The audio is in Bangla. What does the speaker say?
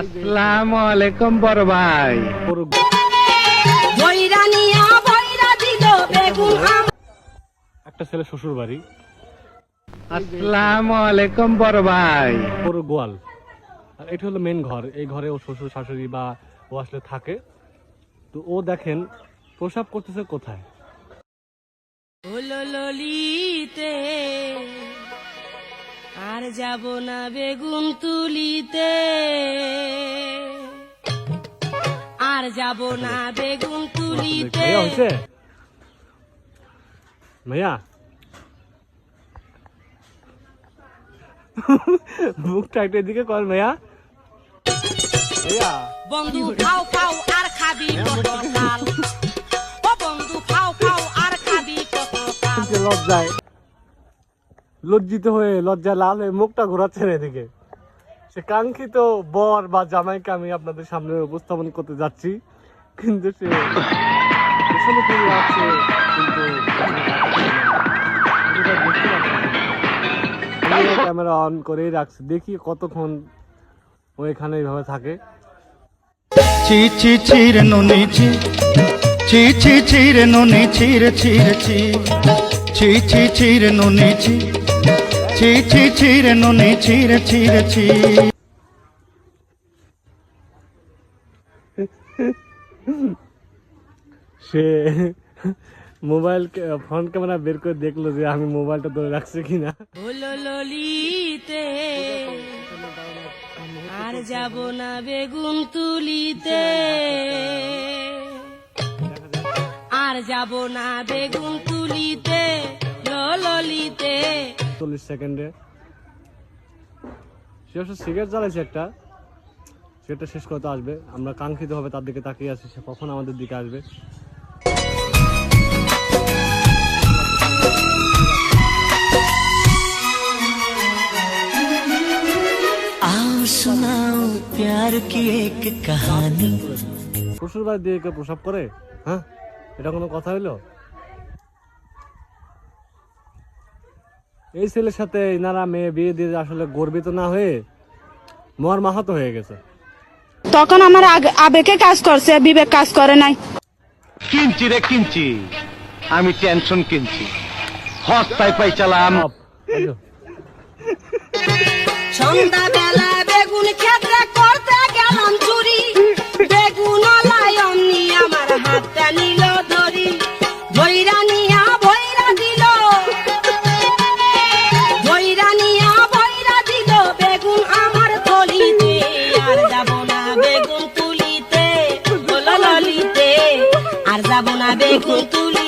আসসালামু আলাইকুম বড় ভাই। একটা ছেলে শ্বশুর বাড়ি। আসসালামু আলাইকুম বড় ভাই। ওর গোয়াল। আর এটা হলো মেন ঘর। এই ঘরে ও শ্বশুর শাশুড়ি বা ও আসলে থাকে। তো ও দেখেন প্রসাব করতেছে কোথায়? হলো ললিতে আর যাব না বেগুন তুলিতে। যাব না বেগুন তুলিতে। ভাইয়া মুখটা একটা এদিকে কর ভাইয়া বন্ধু খাও খাও আর খাবি কত কাল ও বন্ধু খাও খাও আর খাবি কত কাল লজ্জায়। লজ্জিত হয়ে লজ্জা লাল হয়ে মুখটা ঘোরাচ্ছে এদিকে। সে কাঙ্ক্ষিত বর বা জামাইকে আমি আপনাদের সামনে উপস্থাপন করতে যাচ্ছি। কিন্তু সে আছে কিন্তু ক্যামেরা অন করেই রাখছি। দেখি কতক্ষণ ও এখানে এইভাবে থাকে। চি চি চির নুনি চি চি চি চির নুনি চির চির চি চি চি চির নুনি চি চি চি চির নুনি চির চির চি সে মোবাইল ফ্রন্ট ক্যামেরা বের করে দেখল যে আমি মোবাইলটা ধরে রাখছি কিনা। ললিতে আর যাব না বেগুন তুলিতে। আর যাব না বেগুন তুলিতে ললিতে। চল্লিশ সেকেন্ডে। সে অবশ্য সিগারেট জ্বালাইছে একটা। সেটা শেষ করতে আসবে। আমরা কাঙ্ক্ষিত হবে তার দিকে তাকিয়ে আছি সে কখন আমাদের দিকে আসবে। শোনাও বাড়ি দিয়ে কেউ প্রসাব করে? হ্যাঁ? এটা কোনো কথা হইল? এই ছেলের সাথে ইনারা মেয়ে বিয়ে দিয়ে আসলে গর্বিত না হয়ে মর মাহাত হয়ে গেছে। তখন আমার আগ- আবেগে কাজ করছে বিবেক কাজ করে নাই। কিনছি রে কিনছি আমি টেনশন কিনছি। হস্তায় পাই চালাম। চালা এই যো। সন্ধ্যা বেলা বেগুন ক্ষেত্রে দেখো তুলি